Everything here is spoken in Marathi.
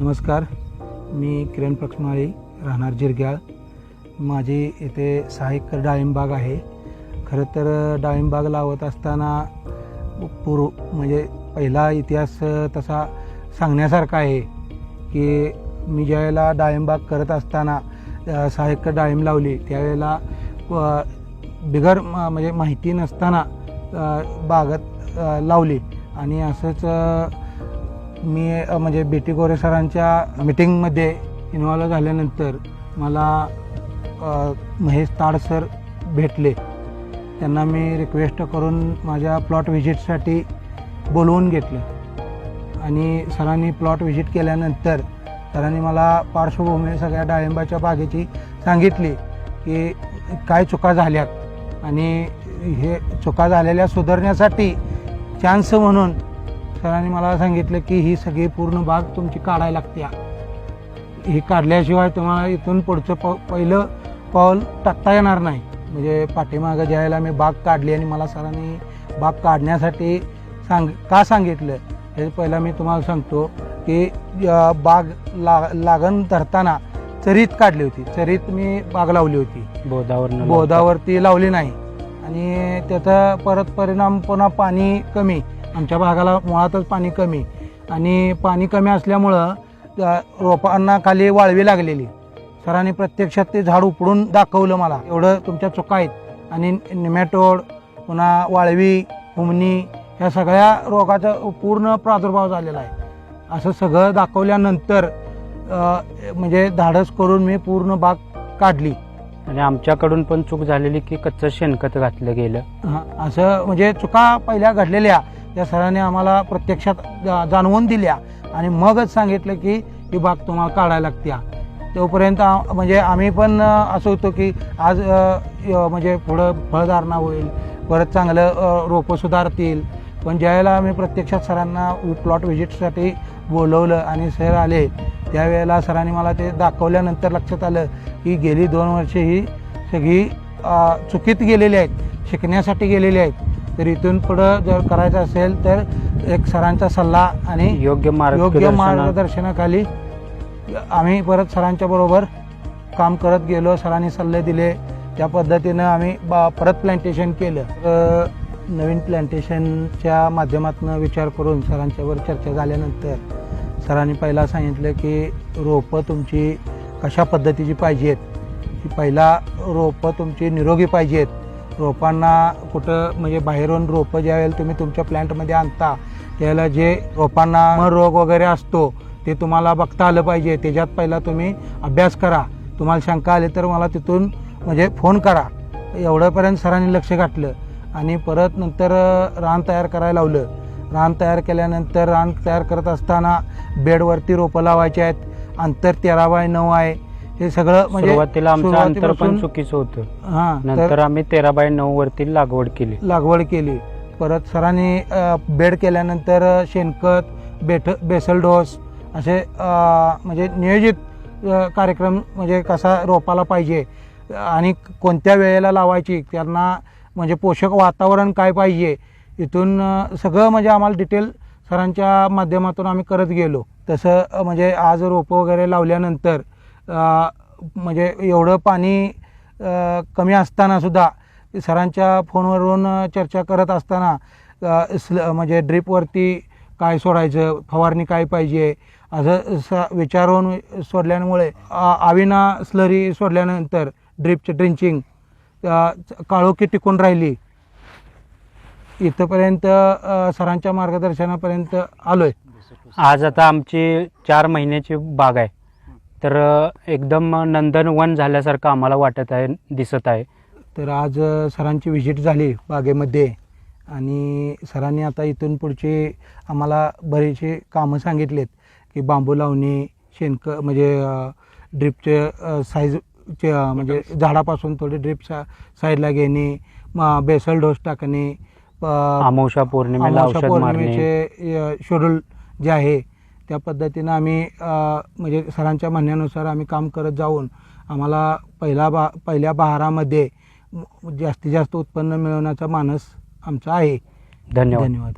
नमस्कार मी किरण पक्षमाळी राहणार जिरग्याळ. माझी इथे सहा एकर डाळिंबाग आहे. खरं तर डाळिंबाग लावत असताना पूर्व म्हणजे पहिला इतिहास तसा सांगण्यासारखा आहे की मी ज्यावेळेला डाळिंबाग करत असताना अ, सहा एकर डाळिंब लावली त्यावेळेला बिगर म- म्हणजे माहिती नसताना बागत लावली. आणि असंच मी म्हणजे बी टी गोरे सरांच्या मिटिंगमध्ये इन्व्हॉल्व झाल्यानंतर मला महेश ताड सर भेटले. त्यांना मी रिक्वेस्ट करून माझ्या प्लॉट व्हिजिटसाठी बोलवून घेतलं. आणि सरांनी प्लॉट व्हिजिट केल्यानंतर सरांनी मला पार्श्वभूमी सगळ्या डाळिंबाच्या बागेची सांगितली की काय चुका झाल्यात. आणि हे चुका झालेल्या सुधारण्यासाठी चान्स म्हणून सरांनी मला सांगितलं की ही सगळी पूर्ण बाग तुमची काढायला लागते. ही काढल्याशिवाय तुम्हाला इथून पुढचं प पहिलं पाऊल टाकता येणार नाही. म्हणजे पाठीमागं ज्यावेळेला मी बाग काढली आणि मला सरांनी बाग काढण्यासाठी सांग का सांगितलं? हे पहिला मी तुम्हाला सांगतो की बाग ला लागण धरताना चरीत काढली होती. चरीत मी बाग लावली होती. बोधावर बोधावरती लावली नाही. आणि त्याचा परत परिणाम पुन्हा पाणी कमी. आमच्या भागाला मुळातच पाणी कमी. आणि पाणी कमी असल्यामुळं रोपांना खाली वाळवी लागलेली. सरांनी प्रत्यक्षात ते झाड उपडून दाखवलं मला. एवढं तुमच्या चुका आहेत. आणि निमॅटोड पुन्हा वाळवी हुमणी ह्या सगळ्या रोगाचा पूर्ण प्रादुर्भाव झालेला आहे. असं सगळं दाखवल्यानंतर म्हणजे धाडस करून मी पूर्ण बाग काढली. आणि आमच्याकडून पण चूक झालेली की कच्चं शेणखत घातलं गेलं. असं म्हणजे चुका पहिल्या घडलेल्या. त्या सरांनी आम्हाला प्रत्यक्षात जाणवून दिल्या आणि मगच सांगितलं की ही बाग तुम्हाला काढायला लागत्या. तोपर्यंत म्हणजे आम्ही पण असं होतो की आज म्हणजे पुढं फळधारणा होईल परत चांगलं रोपं सुधारतील. पण ज्यावेळेला आम्ही प्रत्यक्षात सरांना प्लॉट व्हिजिटसाठी बोलवलं आणि सर आले त्यावेळेला सरांनी मला ते दाखवल्यानंतर लक्षात आलं की गेली दोन वर्षे ही सगळी चुकीत गेलेली आहेत शिकण्यासाठी गेलेली आहेत. तर इथून पुढं जर करायचं असेल तर एक सरांचा सल्ला आणि योग्य मार्ग योग्य मार्गदर्शनाखाली आम्ही परत सरांच्या बरोबर काम करत गेलो सरांनी सल्ले दिले. त्या पद्धतीनं आम्ही बा परत प्लॅन्टेशन केलं. नवीन प्लॅन्टेशनच्या माध्यमातून विचार करून सरांच्यावर चर्चा झाल्यानंतर सरांनी पहिला सांगितलं की रोपं तुमची कशा पद्धतीची पाहिजेत? की पहिला रोपं तुमची निरोगी पाहिजेत. रोपांना कुठं म्हणजे बाहेरून रोपं ज्यावेळेला तुम्ही तुमच्या प्लॅन्टमध्ये आणता त्यावेळेला जे रोपांना रोग वगैरे असतो ते तुम्हाला बघता आलं पाहिजे. त्याच्यात पहिला तुम्ही अभ्यास करा. तुम्हाला शंका आली तर मला तिथून म्हणजे फोन करा. एवढंपर्यंत सरांनी लक्ष घातलं. आणि परत नंतर रान तयार करायला लावलं. रान तयार केल्यानंतर रान तयार करत असताना बेडवरती रोपं लावायचे आहेत. अंतर तेरा बाय नऊ आहे. हे सगळं म्हणजे सुरुवातीला आमचं अंतर पण सुरुवातीपासून- चुकीचं होतं. हां नंतर आम्ही तेरा बाय नऊ वरती लागवड केली. लागवड केली. परत सरांनी अ, बेड केल्यानंतर अ, शेणखत बेठ बेसल डोस असे अ, म्हणजे नियोजित अ, कार्यक्रम म्हणजे कसा रोपाला पाहिजे आणि कोणत्या वेळेला लावायची त्यांना म्हणजे पोषक वातावरण काय पाहिजे इथून अ, सगळं म्हणजे आम्हाला डिटेल सरांच्या माध्यमातून आम्ही करत गेलो. तसं अ, म्हणजे आज रोपं वगैरे लावल्यानंतर म्हणजे एवढं पाणी कमी असताना सुद्धा सरांच्या फोनवरून चर्चा करत असताना स्ल म्हणजे ड्रीपवरती काय सोडायचं फवारणी काय पाहिजे असं स विचारून सोडल्यामुळे आविना स्लरी सोडल्यानंतर ड्रीपचे ड्रिंचिंग काळोखी टिकून राहिली. इथंपर्यंत सरांच्या मार्गदर्शनापर्यंत आलो आहे आज आता आमची चार महिन्याची बाग आहे. तर एकदम नंदनवन झाल्यासारखं आम्हाला वाटत आहे दिसत आहे. तर आज सरांची व्हिजिट झाली बागेमध्ये आणि सरांनी आता इथून पुढचे आम्हाला बरेचसे कामं सांगितलेत की बांबू लावणे शेणक म्हणजे ड्रिपचे साईजचे म्हणजे झाडापासून थोडी ड्रिप सा साईडला घेणे बेसल डोस टाकणे अमावशा पौर्णिमेला पौर्णिमेचे शेड्यूल जे आहे त्या पद्धतीनं आम्ही म्हणजे सरांच्या म्हणण्यानुसार आम्ही काम करत जाऊन आम्हाला पहिला बा पहिल्या बहारामध्ये जास्तीत जास्त उत्पन्न मिळवण्याचा मानस आमचा आहे. धन्यवाद. धन्यवाद.